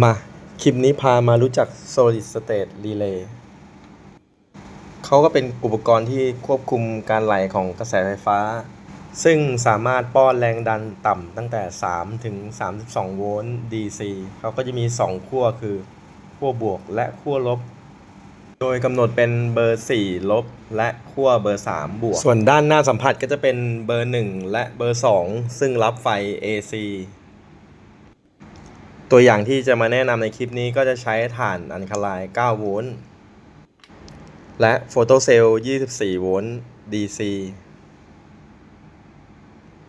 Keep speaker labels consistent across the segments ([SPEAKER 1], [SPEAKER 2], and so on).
[SPEAKER 1] มา คลิปนี้พามารู้จัก Solid State Relay เขาก็เป็นอุปกรณ์ที่ควบคุมการไหลของกระแสไฟฟ้า ซึ่งสามารถป้อนแรงดันต่ำตั้งแต่ 3 ถึง 32 โวลต์ DC เขาก็จะมี 2 ขั้วคือขั้วบวกและขั้วลบ โดยกำหนดเป็นเบอร์ 4 ลบ และขั้วเบอร์ 3 บวก ส่วนด้านหน้าสัมผัสก็จะเป็นเบอร์ 1 และเบอร์ 2 ซึ่งรับไฟ AC ตัวอย่างที่จะมาแนะนำในคลิปนี้ก็จะใช้ถ่านอันคาไลน์9โวลต์และโฟโตเซลล์24โวลต์ DC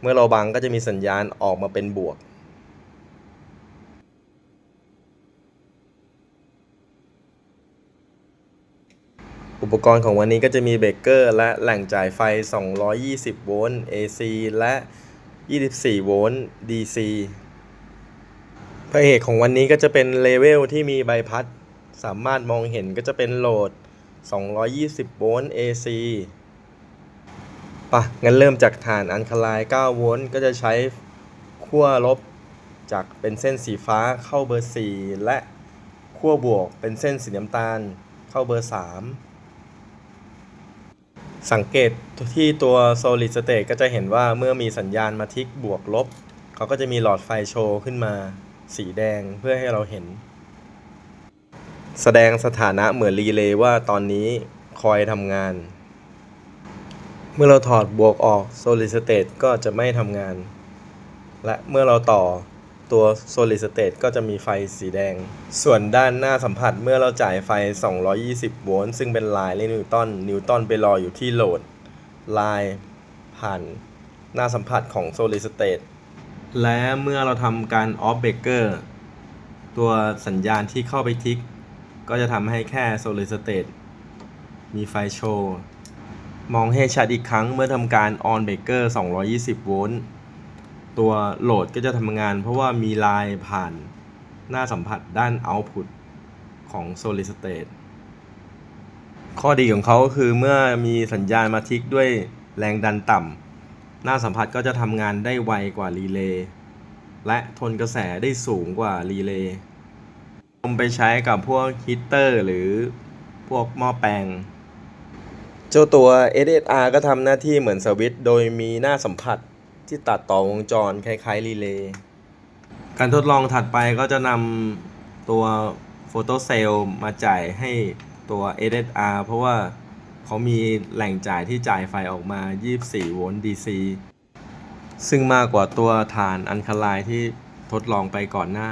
[SPEAKER 1] เมื่อเราบังก็จะมีสัญญาณออกมาเป็นบวก อุปกรณ์ของวันนี้ก็จะมีเบรกเกอร์ และแหล่งจ่ายไฟ 220 โวลต์ AC และ 24 โวลต์ DC พระเอกของวันนี้ก็จะเป็นเลเวลที่มีใบพัด สามารถมองเห็นก็จะเป็นโหลด 220 โวลต์ AC ปะงั้นเริ่มจากฐานอันคาไลน์9โวลต์ก็จะใช้ขั้วลบจากเป็นเส้นสีฟ้าเข้าเบอร์ 4 และขั้วบวกเป็นเส้นสีน้ำตาลเข้าเบอร์ 3 สังเกตที่ตัว solid state ก็จะเห็นว่าเมื่อมีสัญญาณมาทิกบวกลบ เขาก็จะมีหลอดไฟโชว์ขึ้นมา สีแดงเพื่อให้เราเห็น แสดงสถานะเหมือนรีเลย์ว่าตอนนี้คอยทำงาน เมื่อเราถอดบวกออก solid state ก็จะไม่ทำงาน และเมื่อเราต่อตัว solid state ก็จะมีไฟสีแดง ส่วนด้านหน้าสัมผัสเมื่อเราจ่ายไฟ 220 โวลต์ซึ่งเป็นลายแลนิวตันนิวตันไปรออยู่ที่โหลด ลายผ่านหน้าสัมผัสของ solid state และเมื่อเราทำการ off breaker ตัวสัญญาณที่เข้าไปทิก ก็จะทำให้แค่ solid state มีไฟโชว์ มองให้ชัดอีกครั้งเมื่อทำการ on breaker 220 โวลต์ ตัวโหลดก็จะทำงานเพราะว่ามีลายผ่านหน้าสัมผัสด้าน output ของ solid state ข้อดีของเขาก็คือเมื่อมีสัญญาณมาทิกด้วยแรงดันต่ำ หน้าสัมผัสก็จะทำงานได้ไวกว่ารีเลย์และทนกระแสได้สูงกว่ารีเลย์นำไปใช้กับพวกฮีตเตอร์หรือพวกหม้อแปลง เจ้าตัว SSR ก็ทำหน้าที่เหมือนสวิตช์โดยมีหน้าสัมผัสที่ตัดต่อวงจรคล้ายๆรีเลย์การทดลองถัดไปก็จะนำตัวโฟโตเซลล์มาจ่ายให้ตัว SSR เพราะว่า เขามีแหล่งจ่ายที่จ่ายไฟออกมา 24 โวลต์ DC ซึ่งมากกว่าตัวฐานอันคาไลายที่ทดลองไปก่อนหน้า